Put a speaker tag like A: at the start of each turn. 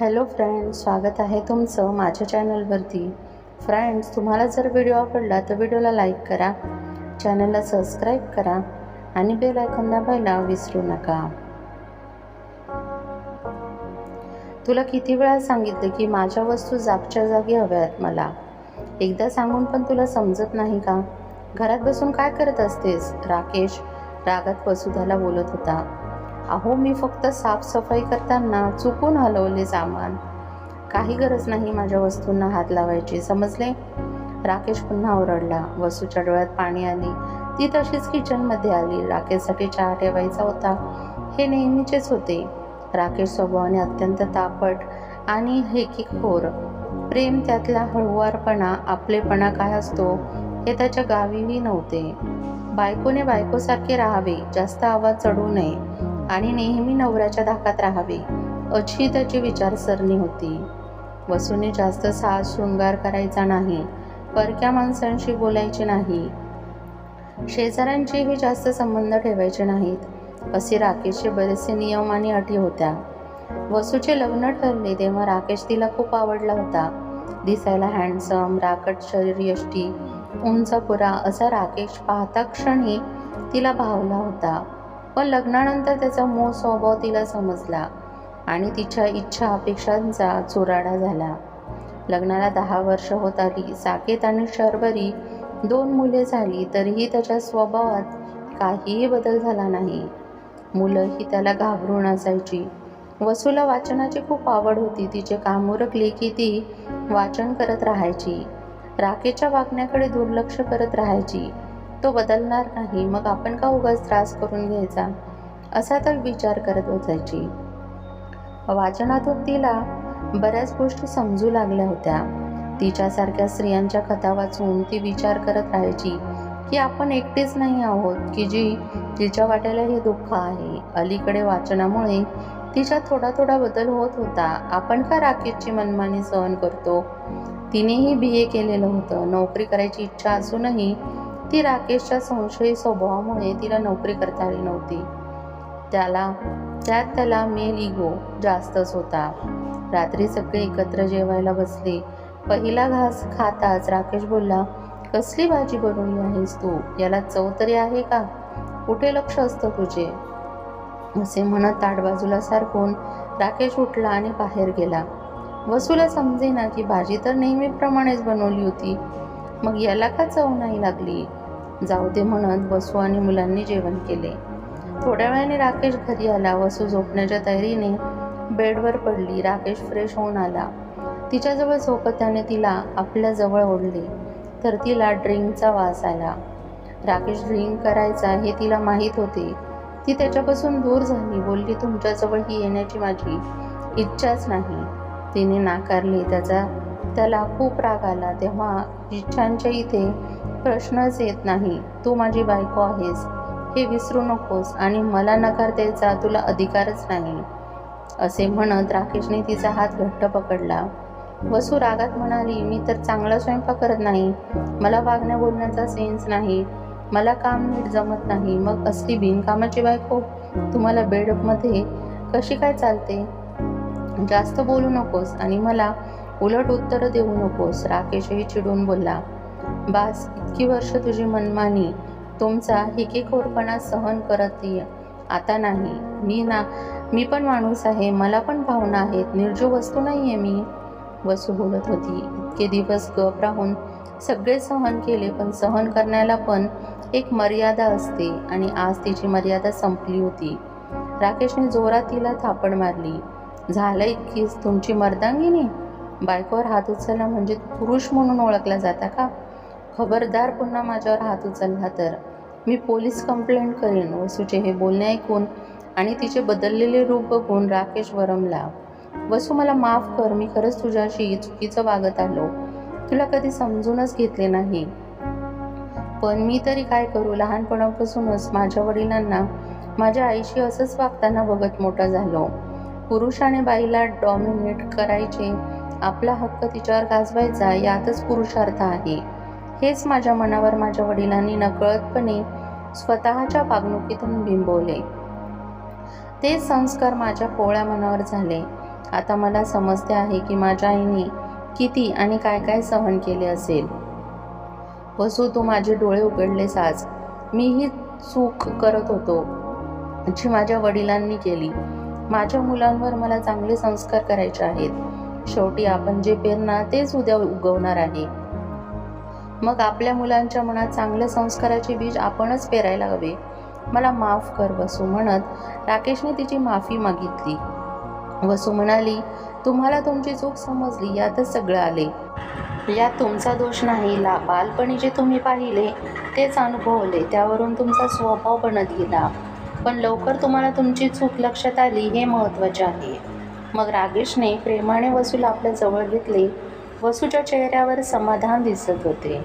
A: Hello friends स्वागत आहे तुमचं माझ्या चॅनलवरती. फ्रेंड्स तुम्हाला जर व्हिडिओ आवडला तर व्हिडिओला लाईक करा चॅनलला सबस्क्राईब करा आणि बेल आयकॉन दाबायला विसरू नका. तुला किती वेळा सांगितलं की माझ्या वस्तू जागच्या जागी हव्यात मला? एकदा सांगून पण तुला समजत नाही का? घरात बसून काय करत असतेस? राकेश रागात वसुधाला बोलत होता. अहो मी फक्त साफसफाई करताना चुकून हलवले सामान. काही गरज नाही माझ्या वस्तूंना हात लावायची. समजले? राकेश पुन्हा ओरडला. वसूच्या डोळ्यात पाणी आली. ती तशीच किचनमध्ये आली. राकेशसाठी चहा ठेवायचा होता. हे नेहमीचेच होते. राकेश स्वभावाने अत्यंत तापट आणि हेकीखोर प्रेम त्यातला हळुवारपणा आपलेपणा काय असतो हे त्याच्या गावीही नव्हते. बायकोने बायकोसारखे राहावे. जास्त आवाज चढू नये. आणि नेहमी नवऱ्याच्या धाकात राहावे अशी त्याची विचारसरणी होती. वसूने जास्त साज शृंगार करायचा नाही परक्या माणसांशी बोलायचे नाही. शेजाऱ्यांचेही जास्त संबंध ठेवायचे नाहीत असे राकेशचे बरेचसे नियम आणि अटी होत्या. वसूचे लग्न ठरले तेव्हा राकेश तिला खूप आवडला होता. दिसायला हँडसम राकट शरीर यष्टी उंच पुरा असा राकेश पाहता क्षणी तिला भावला होता. पण लग्नानंतर त्याचा मूळ स्वभाव तिला समजला आणि तिच्या इच्छा अपेक्षांचा चुराडा झाला. लग्नाला दहा वर्ष होत आली. साकेत आणि शर्वरी दोन मुले झाली तरीही त्याच्या स्वभावात काहीही बदल झाला नाही. मुलं ही त्याला घाबरून असायची. वसूला वाचनाची खूप आवड होती. तिचे कामूरक लेखी ती वाचन करत राहायची. राखेच्या वागण्याकडे दुर्लक्ष करत राहायची. तो बदलणार नाही मग आपण का उगाच त्रास करून घ्यायचा? असा तर विचार करत बसायची. वाचनातून तिला बऱ्याच गोष्टी समजू लागल्या होत्या. तिच्यासारख्या स्त्रियांच्या कथा वाचून ती विचार करत राहायची की आपण एकटेच नाही आहोत की जी तिच्या वाट्याला हे दुःख आहे. अलीकडे वाचनामुळे तिच्यात थोडा थोडा बदल होत होता. आपण का राकेशची मनमानी सहन करतो? तिनेही बी ए केलेलं होतं. नोकरी करायची इच्छा असूनही ती राकेशच्या संशयी स्वभावामुळे तिला नोकरी करता आली नव्हती. त्याला त्यात त्याला मेल इगो जास्तच होता. रात्री सगळे एकत्र जेवायला बसले. पहिला घास खाताच राकेश बोलला कसली भाजी बनवली आहेस तू? याला चव तरी आहे का? कुठे लक्ष असतं तुझे? असे म्हणत ताट बाजूला सारखून राकेश उठला आणि बाहेर गेला. वसूला समजेना की भाजी तर नेहमीप्रमाणेच बनवली होती. मग याला का चव नाही लागली? जाऊ दे म्हणत वसू आणि मुलांनी जेवण केले. थोड्या वेळाने राकेश घरी आला वसू झोपण्याच्या तयारीने बेडवर पडली. राकेश फ्रेश होऊन आला. तिच्याजवळ झोपत त्याने तिला आपल्याजवळ ओढले. तर तिला ड्रिंकचा वास आला. राकेश ड्रिंक करायचा हे तिला माहीत होते. ती त्याच्यापासून दूर झाली. बोलली तुमच्याजवळ ही येण्याची माझी इच्छाच नाही. तिने नाकारली. त्याचा त्याला खूप राग आला. तेव्हा इच्छांच्या इथे प्रश्नच येत नाही. तू माझी बायको आहेस. हे विसरू नकोस आणि मला नकार द्यायचा तुला अधिकारच नाही असे म्हणत राकेशने तिचा हात घट्ट पकडला. वसू रागात म्हणाली मी तर चांगला स्वयंपाक करत नाही. मला वागण्या बोलण्याचा सेन्स नाही. मला काम नीट जमत नाही. मग असली बिनकामाची बायको? तुम्हाला बेडमध्ये कशी काय चालते? जास्त बोलू नकोस आणि मला उलट उत्तरं देऊ नकोस राकेशही चिडून बोलला. बास इतकी वर्ष तुझी मनमानी तुमचा हिकेखोरपणा सहन करत ये आता नाही. मी ना मी पण माणूस आहे. मला पण भावना आहेत. निर्जीव वस्तू नाही आहे मी. वसू बोलत होती. इतके दिवस गप राहून सगळे सहन केले पण सहन करण्याला पण एक मर्यादा असते आणि आज तिची मर्यादा संपली होती. राकेशने जोरात तिला थापड मारली. झालं इतकीच? तुमची मर्दांगिनी? बायकोवर हात उचलला म्हणजे पुरुष म्हणून ओळखला जाता का? खबरदार पुन्हा माझ्यावर हात उचलला तर? मी पोलीस कंप्लेंट करेन वसूचे हे बोलणे ऐकून आणि तिचे बदललेले रूप बघून राकेश वरमला वसू मला माफ कर मी खरंच तुझ्याशी चुकीचं वागत आलो. तुला कधी समजूनच घेतले नाही. पण मी तरी काय करू? लहानपणापासूनच माझ्या वडिलांना माझ्या आईशी असंच वागताना बघत मोठा झालो. पुरुषाने बाईला डॉमिनेट करायचे आपला हक्क तिच्यावर गाजवायचा यातच पुरुषार्थ आहे. हेच माझ्या मनावर माझ्या वडिलांनी नकळतपणे स्वतःच्या वागणुकीतून बिंबवले. ते संस्कार माझ्या पोळ्या मनावर झाले. आता मला समजते आहे की माझ्या आईने किती आणि काय काय सहन केले असेल. वसू तू माझे डोळे उघडलेस आज मीही चूक करत होतो जी माझ्या वडिलांनी केली. माझ्या मुलांवर मला चांगले संस्कार करायचे आहेत. शेवटी आपण जे पेरणार तेच उद्या उगवणार आहे. मग आपल्या मुलांच्या मनात चांगल्या संस्काराचे बीज आपणच पेरायला हवे. मला माफ कर वसू म्हणत राकेशने तिची माफी मागितली. वसू म्हणाली तुम्हाला तुमची चूक समजली यातच सगळं आले. यात तुमचा दोष नाही ला बालपणी जे तुम्ही पाहिले तेच अनुभवले त्यावरून तुमचा स्वभाव बनत गेला. पण लवकर तुम्हाला तुमची चूक लक्षात आली हे महत्त्वाचे आहे. मग रागेशने प्रेमाने वसूल आपल्या जवळ घेतले. वसूच्या चेहऱ्यावर समाधान दिसत होते.